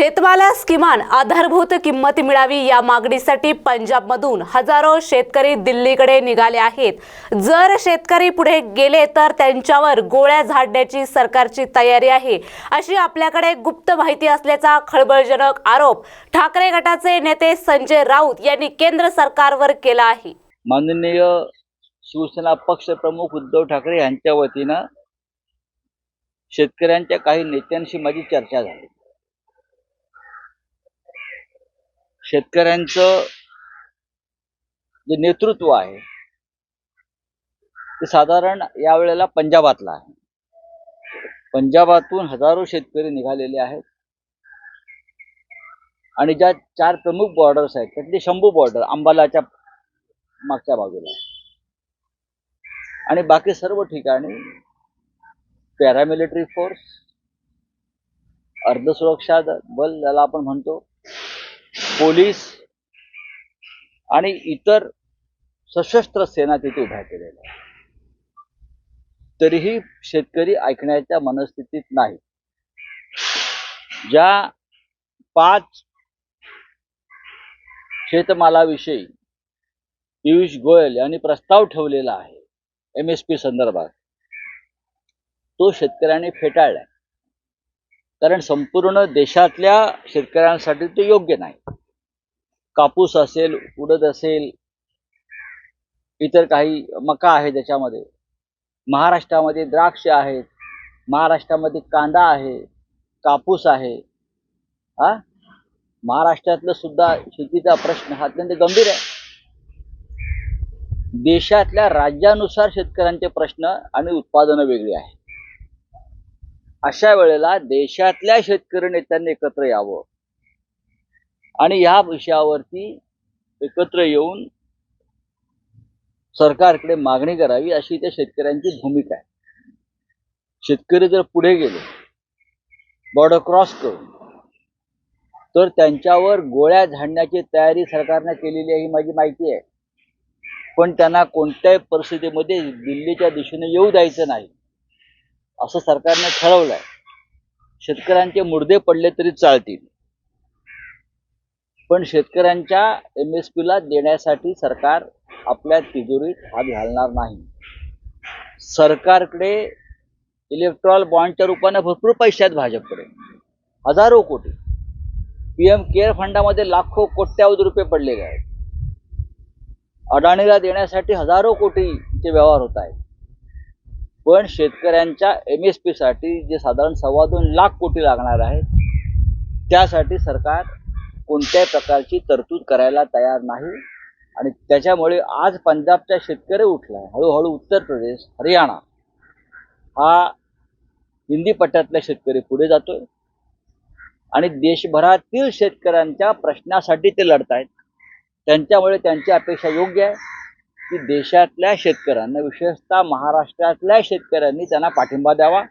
शेतमालास किमान आधारभूत किंमत मिळावी या मागणीसाठी पंजाबमधून हजारो शेतकरी दिल्लीकडे निघाले आहेत. जर शेतकरी पुढे गेले तर त्यांच्यावर गोळ्या झाडण्याची सरकारची तयारी आहे. अशी आपल्याकडे गुप्त माहिती असल्याचा खळबळजनक आरोप ठाकरे गटाचे नेते संजय राऊत यांनी केंद्र सरकारवर केला आहे. माननीय शिवसेना पक्षप्रमुख उद्धव ठाकरे यांच्या वतीनं शेतकऱ्यांच्या काही नेत्यांशी माझी चर्चा झाली. शेतकऱ्यांचं जे नेतृत्व आहे ते साधारण यावेळेला पंजाबातलं आहे. पंजाबातून हजारो शेतकरी निघालेले आहेत. आणि ज्या चार प्रमुख बॉर्डर्स आहेत त्यातले शंभू बॉर्डर अंबालाच्या मागच्या बाजूला आणि बाकी सर्व ठिकाणी पॅरामिलिटरी फोर्स अर्धसुरक्षा द- बल ज्याला आपण म्हणतो पोलीस आणि इतर सशस्त्र सेना तिथे उभ्या केलेल्या तरीही शेतकरी ऐकण्याच्या मनस्थितीत नाही. ज्या पाच शेतमालाविषयी पियुष गोयल यांनी प्रस्ताव ठेवलेला आहे एम एस पी संदर्भात तो शेतकऱ्यांनी फेटाळलाय. कारण संपूर्ण देशातल्या शेतकऱ्यांसाठी तो योग्य नाही. कापूस असेल उडद असेल इतर काही मका आहे त्याच्यामध्ये. महाराष्ट्रामध्ये द्राक्ष आहेत महाराष्ट्रामध्ये कांदा आहे कापूस आहे. हा? महाराष्ट्रातलं सुद्धा शेतीचा प्रश्न हा अत्यंत गंभीर आहे. देशातल्या राज्यानुसार शेतकऱ्यांचे प्रश्न आणि उत्पादनं वेगळी आहेत. अशा वेळेला देशातल्या शेतकरी नेत्यांनी एकत्र यावं. आणि या विषयावरती एकत्र येऊन सरकारकडे मागणी करावी अशी त्या शेतकऱ्यांची भूमिका आहे. शेतकरी जर पुढे गेले बॉर्डर क्रॉस करून तर त्यांच्यावर गोळ्या झाडण्याची तयारी सरकारने केलेली आहे ही माझी माहिती आहे. पण त्यांना कोणत्याही परिस्थितीमध्ये दिल्लीच्या दिशेने येऊ द्यायचं नाही असं सरकारने ठरवलंय. शेतकऱ्यांचे मुर्दे पडले तरी चालतील. पण शेतकऱ्यांच्या एम एस पीला देण्यासाठी सरकार आपल्या तिजोरीत हात घालणार नाही. सरकारकडे इलेक्ट्रॉल बॉन्डच्या रूपाने भरपूर पैसे आहेत भाजपकडे. हजारो कोटी. पी एम केअर फंडामध्ये लाखो कोट्यावधी रुपये पडलेले आहेत. अडाणीला देण्यासाठी हजारो कोटीचे व्यवहार होत आहेत. पण शेतकऱ्यांच्या एम एस पीसाठी जे साधारण सव्वा दोन लाख कोटी लागणार आहेत त्यासाठी सरकार कोणत्याही प्रकारची तरतूद करायला तयार नाही. आणि त्याच्यामुळे आज पंजाबचा शेतकरी उठला आहे हळूहळू उत्तर प्रदेश हरियाणा हा हिंदी पट्ट्यातला शेतकरी पुढे जातोय. आणि देशभरातील शेतकऱ्यांच्या प्रश्नासाठी ते लढत आहेत त्यांच्यामुळे त्यांची अपेक्षा योग्य आहे की देशातल्या शेतकऱ्यांना विशेषतः महाराष्ट्रातल्या शेतकऱ्यांनी त्यांना पाठिंबा द्यावा.